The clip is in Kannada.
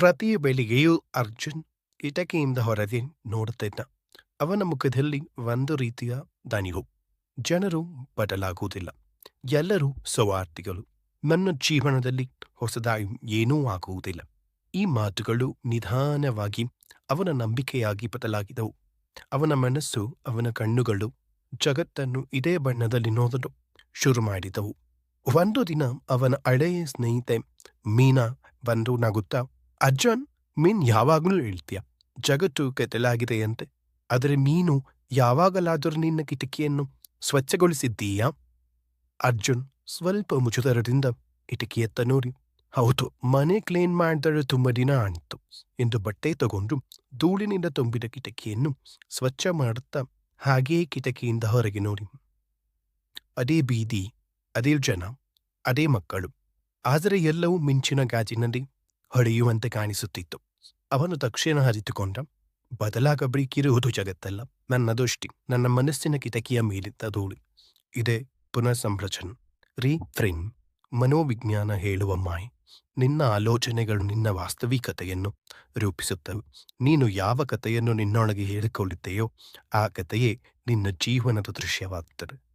ಪ್ರತಿ ಬೆಳಿಗ್ಗೆಯೂ ಅರ್ಜುನ್ ಕಿಟಕಿಯಿಂದ ಹೊರಗೆ ನೋಡುತ್ತಿದ್ದ. ಅವನ ಮುಖದಲ್ಲಿ ಒಂದು ರೀತಿಯ ದನಿಗು ಜನರು ಬದಲಾಗುವುದಿಲ್ಲ. ಎಲ್ಲರೂ ಸ್ವಾರ್ಥಿಗಳು ನನ್ನ ಜೀವನದಲ್ಲಿ ಹೊಸದಾಗಿ ಏನೂ ಆಗುವುದಿಲ್ಲ. ಈ ಮಾತುಗಳು ನಿಧಾನವಾಗಿ ಅವನ ನಂಬಿಕೆಯಾಗಿ ಬದಲಾಗಿದವು. ಅವನ ಮನಸ್ಸು, ಅವನ ಕಣ್ಣುಗಳು ಜಗತ್ತನ್ನು ಇದೇ ಬಣ್ಣದಲ್ಲಿ ನೋಡಲು ಶುರು ಮಾಡಿದವು. ಒಂದು ದಿನ ಅವನ ಹಳೆಯ ಸ್ನೇಹಿತೆ ಮೀನಾ ಬಂದು ನಗುತ್ತಾ ಅರ್ಜುನ್ ಮೀನ್ ಯಾವಾಗಲೂ ಹೇಳ್ತೀಯ, ಜಗತ್ತು ಕೆತ್ತಲಾಗಿದೆಯಂತೆ ಆದರೆ ಮೀನು ಯಾವಾಗಲಾದರೂ ನಿನ್ನ ಕಿಟಕಿಯನ್ನು ಸ್ವಚ್ಛಗೊಳಿಸಿದ್ದೀಯಾ? ಅರ್ಜುನ್ ಸ್ವಲ್ಪ ಮುಜುಗರದಿಂದ ಕಿಟಕಿಯತ್ತ ನೋಡಿ, ಹೌದು, ಮನೆ ಕ್ಲೀನ್ ಮಾಡಿದರೆ ತುಂಬ ದಿನ ಆಣಿತು ಎಂದು ಬಟ್ಟೆ ತಗೊಂಡು ಧೂಳಿನಿಂದ ತುಂಬಿದ ಕಿಟಕಿಯನ್ನು ಸ್ವಚ್ಛ ಮಾಡುತ್ತಾ ಹಾಗೆಯೇ ಕಿಟಕಿಯಿಂದ ಹೊರಗೆ ನೋಡಿ. ಅದೇ ಬೀದಿ, ಅದೇ ಜನ, ಅದೇ ಮಕ್ಕಳು, ಆದರೆ ಎಲ್ಲವೂ ಮಿಂಚಿನ ಗಾಜಿನಲ್ಲಿ ಹೊಳೆಯುವಂತೆ ಕಾಣಿಸುತ್ತಿತ್ತು. ಅವನು ತಕ್ಷಣ ಅರಿತುಕೊಂಡ ಬದಲಾಗಬೇಕಿರುವುದು ಜಗತ್ತಲ್ಲ ನನ್ನ ದೃಷ್ಟಿ ನನ್ನ ಮನಸ್ಸಿನ ಕಿಟಕಿಯ ಮೇಲಿದ್ದ ಧೂಳಿ. ಇದೇ ಪುನಃ ಸಂರಚನ ರೀ ಫ್ರಿನ್ ಮನೋವಿಜ್ಞಾನ ಹೇಳುವ ಮಾಯ್. ನಿನ್ನ ಆಲೋಚನೆಗಳು ನಿನ್ನ ವಾಸ್ತವಿಕತೆಯನ್ನು ರೂಪಿಸುತ್ತವೆ. ನೀನು ಯಾವ ಕಥೆಯನ್ನು ನಿನ್ನೊಳಗೆ ಹೇಳಿಕೊಳ್ಳುತ್ತೆಯೋ, ಆ ಕಥೆಯೇ ನಿನ್ನ ಜೀವನದ ದೃಶ್ಯವಾಗುತ್ತದೆ